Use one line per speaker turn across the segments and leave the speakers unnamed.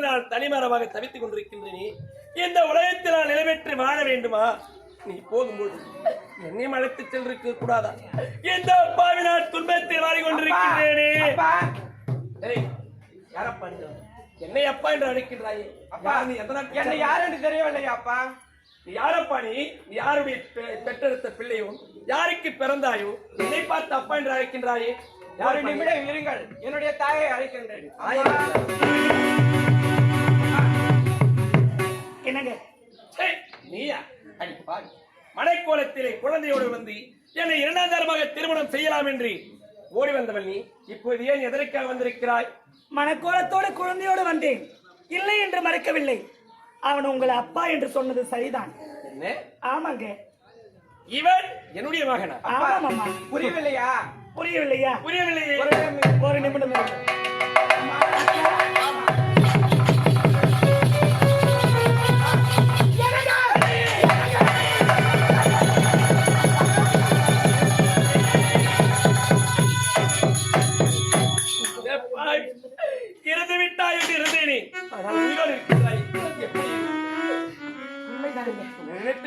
நான் தனிமரமாக தவித்துக் கொண்டிருக்கின்றேனே இந்த உலகத்தில் நான் நிலைபெற்று வாழ வேண்டுமா? நீ போகும்போது என்னை அழைத்துச் சென்றிருக்க கூடாதா? எந்த அப்பாவி நான் துன்பத்தில் வாடி கொண்டிருக்கின்றேனே
அப்பா!
ஏய், யாரப்பா நீ? என்னை அப்பா என்று அழைக்கின்றாயே.
அப்பா!
யார் நீ? நாட்டு
என்ன யாருன்னு தெரியவில்லையா அப்பா?
நீ யாரப்பா நீ? நீ யாருடைய பெற்றெடுத்த பிள்ளையோ? யாருக்கு பிறந்தாயோ? என்னை பார்த்து அப்பா என்று அழைக்கின்றாயே.
ஒரு
யாரு நிமிடம்
இருங்கள். என்னுடைய தாயை அழைக்கின்றேன்.
மலைக்கோலத்திலே குழந்தையோடு வந்து என்னை இரண்டாம் தரமாக திருமணம் செய்யலாம் என்று ஓடி வந்தவள் நீ. இப்போது ஏன் எதற்காக வந்திருக்கிறாய்?
மனக்கோலத்தோட குழந்தையோடு வந்தேன். இல்லை என்று மறுக்கவில்லை. அவன் உங்களை அப்பா என்று சொன்னது சரிதான்.
என்ன?
ஆமாங்க.
இவன் என்னுடைய மகனா?
ஆமாம் அம்மா
புரியவில்லையா?
புரியவில்லையா?
புரியவில்லையே.
ஒரு நிமிடம்.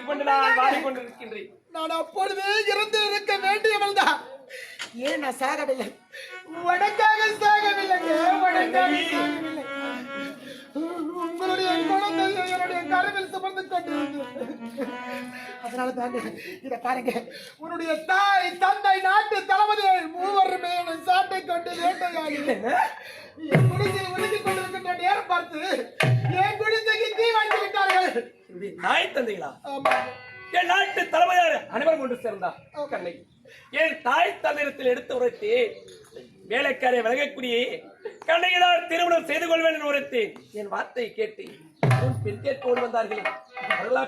கொண்டு நான் வாடிக்கொண்டிருக்கின்றேன்
நான் அப்பொழுதே இறந்து இருக்க வேண்டியவள் தான் ஏன் நான் சாகவில்லை? உனக்காக சாகவில்லைங்க. உனக்காக சாகவில்லை. உங்களுடைய குழந்தையை என்னுடைய கருவில் சுமந்து கொண்டிருந்தது அதனால தாங்க இத பாருங்க. உன்னுடைய தாய் தந்தை நாட்டு தளபதிகள் மூவருமே சாட்டை கொண்டு வேட்டையாடி. என் குடிசை ஒதுக்கி கொண்டிருக்கின்ற நேரம் பார்த்து என் குடிசைக்கு தீ வைத்து விட்டார்கள்.
தாய் தந்தைகளா?
ஆமா.
என் நாட்டு தலைமையார் அனைவரும் கொண்டு சேர்ந்தார் கண்ணை. என் தாய் தந்தையத்தில் எடுத்து உரைத்து வேலைக்காரை விலகக்கூடிய கண்ணையினால் திருமணம் செய்து கொள்வேன் என்று உரைத்தேன். என் வார்த்தையை கேட்டு உன் பெண் கேட்க வந்தார்கள். அவர்களா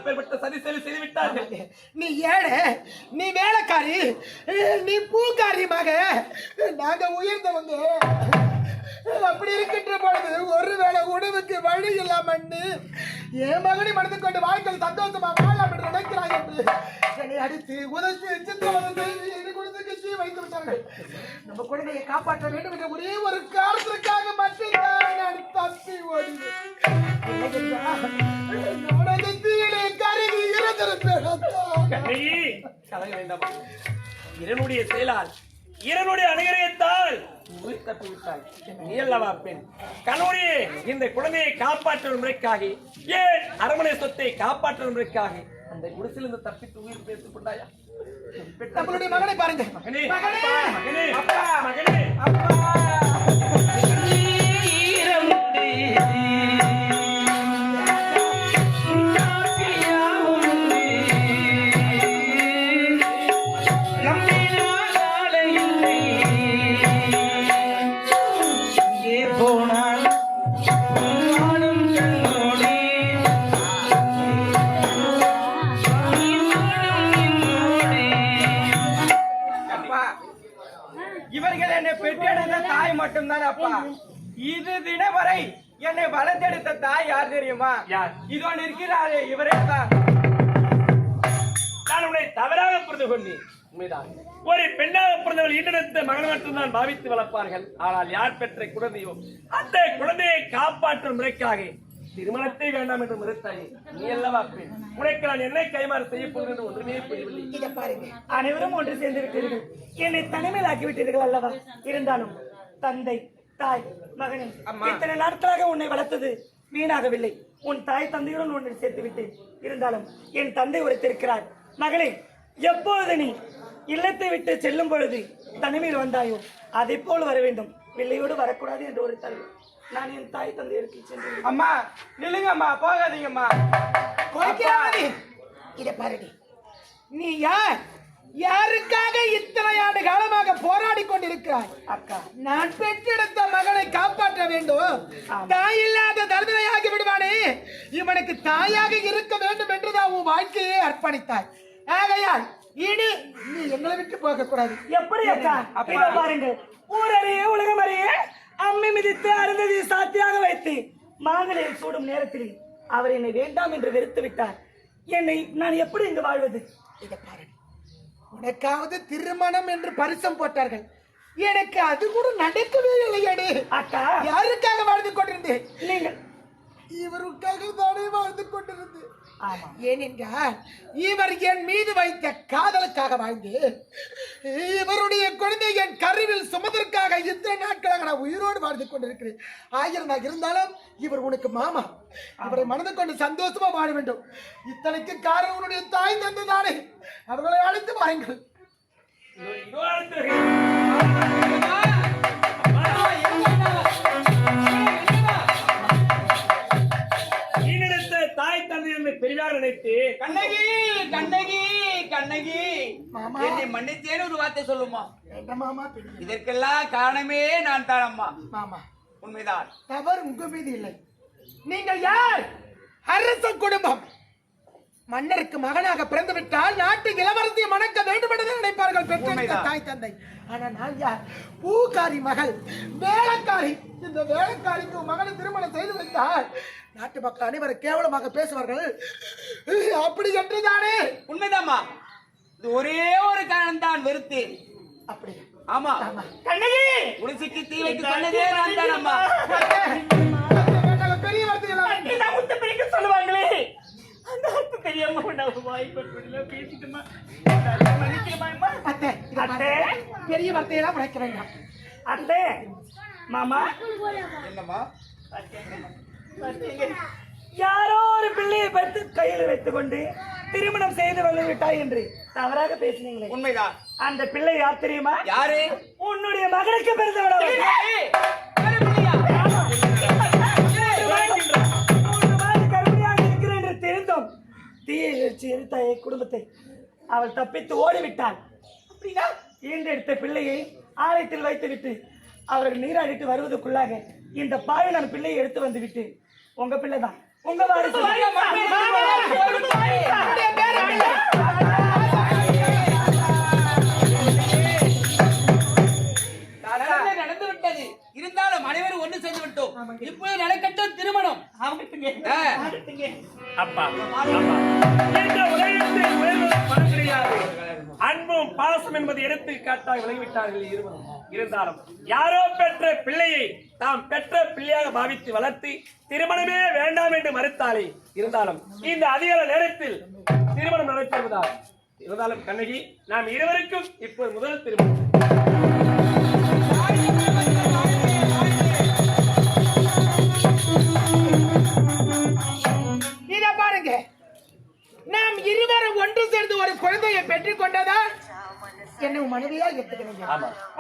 சதி சரி செய்து விட்டார்கள்
நீ ஏழை நீ வேலைக்காரி நீ பூக்காரி மக. நாங்க உயர்ந்தவங்க. அப்படி இருக்கின்ற பொழுது ஒருவேளை உணவுக்கு வழி இல்லாமன்னு என் மகனை மனது கொண்டு வாழ்க்கையில் சந்தோஷமா வாழ என்று நினைக்கிறாங்க என்று என்னை அடித்து உதச்சு வந்து செய்து வைத்து விட்டார்கள். நம்ம குழந்தையை காப்பாற்ற வேண்டும் என்ற ஒரே ஒரு காரணத்திற்காக மட்டும்தான் நான் தப்பி ஓடினேன். கருகி
இரனுடைய செயலால் இரனுடைய அனுகிரகத்தால் உயிர் தப்பி விட்டாய் நீ அல்லவா பெண்? கணவனே இந்த குழந்தையை காப்பாற்றும் முறைக்காக ஏன் அரமனை சொத்தை காப்பாற்றும் முறைக்காக அந்த குடிசிலிருந்து தப்பித்து உயிர் பேசிக் கொண்டாயா?
நம்மளுடைய மகனை பாருங்க.
மகனே!
அப்பா! இவர்கள் என்னை பெற்றெடுத்த தாய் மட்டும்தான் அப்பா. இது தினம் வரை என்னை வளர்த்தெடுத்த தாய் யார் தெரியுமா? இதோ நிற்கிறாரே இவரே தான்.
நான் உன்னை தவறாக புரிந்து கொண்டேன் உண்மைதான். ஒரு பெண்ணாக பிறந்தவள் ஈண்டெடுத்த மகன் மட்டும்தான் பாவித்து வளர்ப்பார்கள். ஆனால் யார் பெற்ற குழந்தையோ அந்த குழந்தையை காப்பாற்றும் முறைக்காக திருமணத்தை வேண்டாம் என்று மறுத்தாயே. நீ அல்லவா பெண் உனக்கு நான் என்ன கைமாறு செய்ய என்று ஒன்றுமே புரியவில்லை.
இத பாருங்க.
அனைவரும் ஒன்று சேர்ந்து விட்டீர்கள். என்னை தனிமையிலாக்கி விட்டீர்கள் அல்லவா? இருந்தாலும் தந்தை தாய் மகனே. இத்தனை நாட்களாக உன்னை வளர்த்தது வீணாகவில்லை. உன் தாய் தந்தையுடன் ஒன்று சேர்த்து விட்டேன். இருந்தாலும் என் தந்தை உரைத்திருக்கிறார். மகளே எப்பொழுது நீ இல்லத்தை விட்டு செல்லும் பொழுது தனிமையில் வந்தாயோ அதை போல் வர வேண்டும். பிள்ளையோடு வரக்கூடாது என்று ஒரு தலைவர் நான் என் தாய் தந்தையருக்கு சென்று
அம்மா நில்லுங்கம்மா போகாதீங்கம்மா.
கோரிக்கையாவது இத பாருங்க நீ யார்? யாருக்காக இத்தனை ஆண்டு காலமாக போராடி கொண்டிருக்கிறாய்?
அக்கா.
நான் பெற்றெடுத்த மகனை காப்பாற்ற வேண்டும். தாய் இல்லாத தருதலையாகி விடுவானே. இவனுக்கு தாயாக இருக்க வேண்டும் என்றுதான் உன் வாழ்க்கையை அர்ப்பணித்தாய். ஆகையால் இனி நீ எங்களை விட்டு போக கூடாது
எப்படி அக்கா? பாருங்க ஊரறிய உலகம் அறிய அம்மி மிதித்து அருந்ததி சாத்தியாக வைத்து மாங்கலையில் சூடும் நேரத்தில் அவர் என்னை வேண்டாம் என்று வெறுத்து விட்டார். என்னை நான் எப்படி இங்கு வாழ்வது?
இத பாருங்க. உனக்காவது திருமணம் என்று பரிசம் போட்டார்கள். எனக்கு அது கூட நடக்கவே இல்லையடி.
அக்கா.
யாருக்காக வாழ்ந்து கொண்டிருந்தேன்?
நீங்கள்.
இவருக்காக தானே வாழ்ந்து கொண்டிருந்தேன். ஏனென்றால் இவர் என் மீது வைத்த காதலுக்காக வாழ்ந்து இவருடைய குழந்தை என் கருவில் சுமதற்காக இத்தனை நாட்களாக நான் உயிரோடு வாழ்ந்து கொண்டிருக்கிறேன். ஆயிரம் நான் இருந்தாலும் இவர் உனக்கு மாமா. அவரை மனது கொண்டு சந்தோஷமா வாழ வேண்டும். இத்தனைக்கு காரணம் உன்னுடைய தாய் தந்ததானே. அவர்களை அழைத்து வாருங்கள்.
பெரியார் நினைத்து
கண்ணகி கண்ணகி கண்ணகி.
மாமா.
என்னை மன்னித்தேன்னு ஒரு வார்த்தை சொல்லுமா? இதற்கெல்லாம் காரணமே நான் தான் அம்மா.
மாமா.
உண்மைதான்.
தவறு உங்க மீது இல்லை. நீங்கள் யார்? அரச குடும்பம். மன்னருக்கு மகனாக பிறந்து விட்டால் நாட்டு இளவரசியை மணக்க வேண்டும் என்று நினைப்பார்கள் பெற்றெடுத்த. தாய் தந்தை. ஆனா நான் யார்? பூக்காரி மகள். வேலைக்காரி இந்த வேலைக்காரிக்கு மகனை திருமணம் செய்து வைத்தால் நாட்டு மக்கள் அனைவரும் கேவலமாக பேசுவார்கள். அப்படி என்றுதானே?
உண்மைதாம்மா. இது ஒரே ஒரு காரணம் தான் வெறுத்தேன்
அப்படி.
ஆமா.
கண்ணகி
உளிசிக்கு தீ வைத்து சொன்னதே நான் தான் அம்மா
பெரிய வார்த்தைகள் அத்தை
அத்தை.
பெரிய வார்த்தையெல்லாம் உழைக்க வேண்டாம்
அத்தே மாமா?
என்னம்மா?
யாரோ ஒரு பிள்ளையை பெற்று கையில் வைத்துக் கொண்டு திருமணம் செய்து வந்து விட்டாய் என்று தவறாக பேசினீங்களே.
உண்மைதான்.
அந்த பிள்ளை யார் தெரியுமா?
யாரு?
உன்னுடைய மகனுக்கு பிறந்தவள எரித்த என் குடும்பத்தை அவள் தப்பித்து ஓடிவிட்டாள். அப்படின்னா ஈண்டெடுத்த பிள்ளையை ஆலயத்தில் வைத்துவிட்டு அவர்கள் நீராடிட்டு வருவதற்குள்ளாக இந்த பாவை நான் பிள்ளையை எடுத்து வந்து விட்டு உங்க பிள்ளை தான். உங்க வாரிசு
இப்போது நடக்கட்டும் திருமணம்.
அப்பா. இந்த உலகத்தில் கிடையாது அன்பும் பாசம் என்பது எடுத்து காட்டாய் விலகிவிட்டார்கள் இருவரும். இருந்தாலும் யாரோ பெற்ற பிள்ளையை தாம் பெற்ற பிள்ளையாக பாவித்து வளர்த்து திருமணமே வேண்டாம் என்று மறுத்தாலே இருந்தாலும் இந்த அதிகார நேரத்தில் திருமணம் நடைபெறுவதா இருந்தாலும் கண்ணகி நாம் இருவருக்கும் இப்போது முதல் திருமணம்.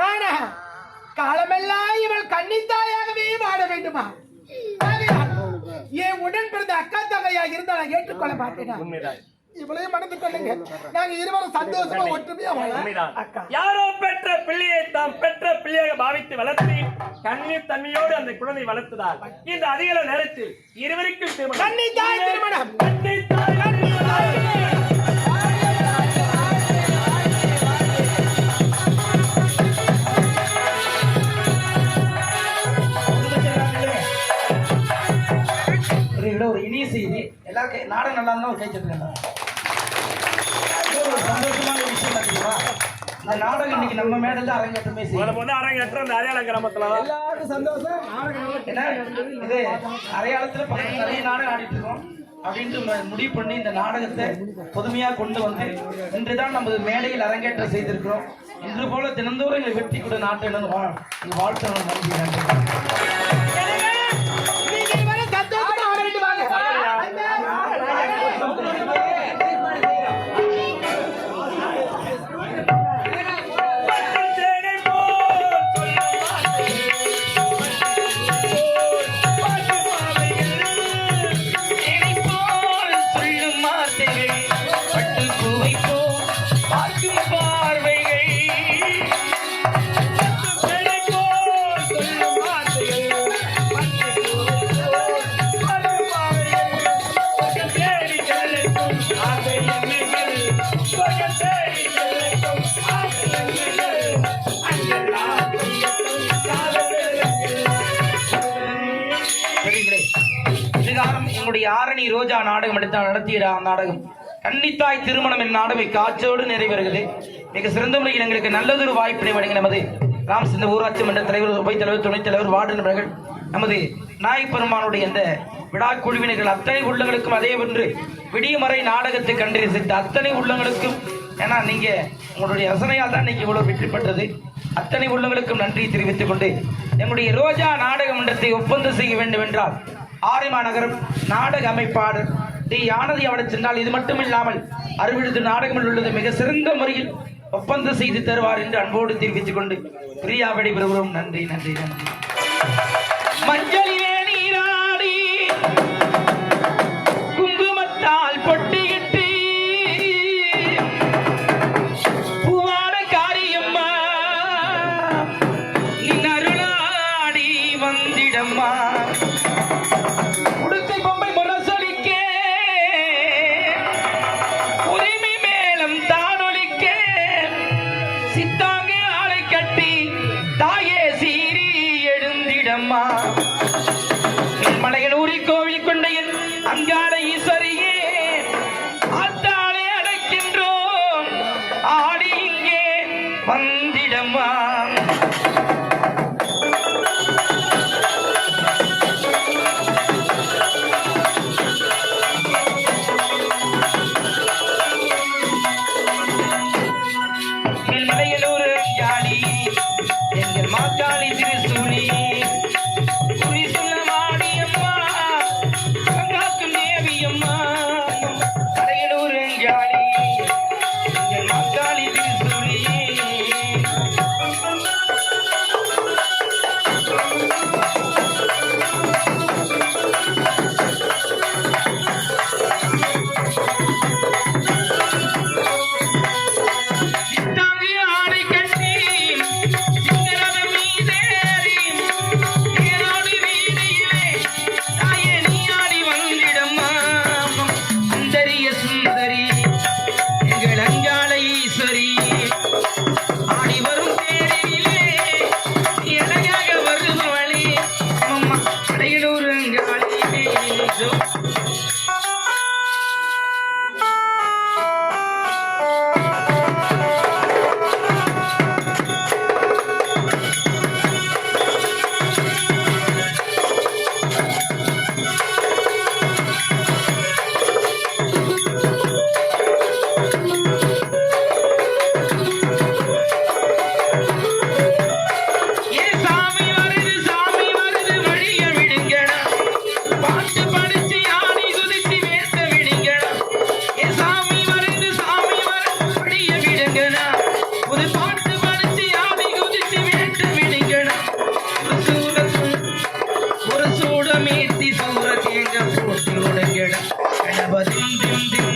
ஆனா காலமெல்லாம் இவள் கன்னித்தாயாகவே வாழ வேண்டுமா? என் உடன் பிறந்த அக்கா தங்கையா இருந்தா நான் ஏற்றுக்கொள்ள மாட்டேனா? இவளையும் மணந்து கொள்ளுங்க. நாங்க இருவரும் சந்தோஷமா ஒற்றுமையா வாழ.
யாரோ பெற்ற பிள்ளையை தாம் பெற்ற பிள்ளையாக பாவித்து வளர்த்து கண்ணீர் தன்மையோடு அந்த குழந்தை வளர்த்ததால் இந்த அதிகால நேரத்தில் இருவருக்கும் திருமணம்.
கன்னித்தாய் திருமணம்.
கன்னித்தாய் திருமணம்.
விட ஒரு இனிய செய்தி. எல்லா கை நாடகம் நல்லா இருந்தால் ஒரு கை தட்டுங்க. ஒரு சந்தோஷமான விஷயம் தெரியுமா இந்த நாடகம் இன்னைக்கு நம்ம மேடையில் அரங்கேற்றமே செய்யும்.
அரங்கேற்றம் அடையாள கிராமத்துல.
எல்லாரும் சந்தோஷம்.
ஏன்னா இது அரையாளத்துல பக்கத்துல நிறைய நாடகம் ஆடிட்டு இருக்கோம். அப்படின்ட்டு முடிவு பண்ணி இந்த நாடகத்தை பொதுமையாக கொண்டு வந்து இன்றுதான் நமது மேடையில் அரங்கேற்றம் செய்திருக்கிறோம். இன்று போல தினந்தோறும் எங்கள் வெற்றி கூட நாட்டணும் வாழ்த்து நன்றி நன்றி. இதுகாலம் ஆரணி ரோஜா நாடகம் எடுத்த நடத்திய நாடகம். கன்னித்தாய் திருமணம் என் நாடகம் காட்சியோடு நிறைவேறுகிறது மிக சிறந்த முறையில் எங்களுக்கு நல்லதொரு வாய்ப்பினை வழங்கிய நமது ராம் சிந்த ஊராட்சி மன்ற தலைவர் உபை தலைவர் துணைத் தலைவர் வார்டு நபர்கள் நமது நாயக் பெருமானுடைய இந்த விழா குழுவினர்கள் அத்தனை உள்ளங்களுக்கும் அதே ஒன்று. விடியமறை நாடகத்தை கண்டு ரசித்த அத்தனை உள்ளங்களுக்கும் ஏன்னா நீங்க உங்களுடைய ரசனையால் தான் நீங்க இவ்வளவு வெற்றி பெற்றது. அத்தனை உள்ளங்களுக்கும் நன்றி தெரிவித்துக் கொண்டு எங்களுடைய ரோஜா நாடக மன்றத்தை ஒப்பந்தம் செய்ய வேண்டும் என்றால் ஆரிமா மாநகரம் நாடக அமைப்பாளர் டி. யானதி அவளை சென்றால் இது மட்டும் இல்லாமல் நாடகங்கள் நாடகமில் உள்ளது மிக சிறந்த முறையில் ஒப்பந்தம் செய்து தருவார் என்று அன்போடு தெரிவித்துக் கொண்டு பிரியா விடைபெறுகிறோம். நன்றி நன்றி நன்றி. மஞ்சள் வந்திடம்மா. but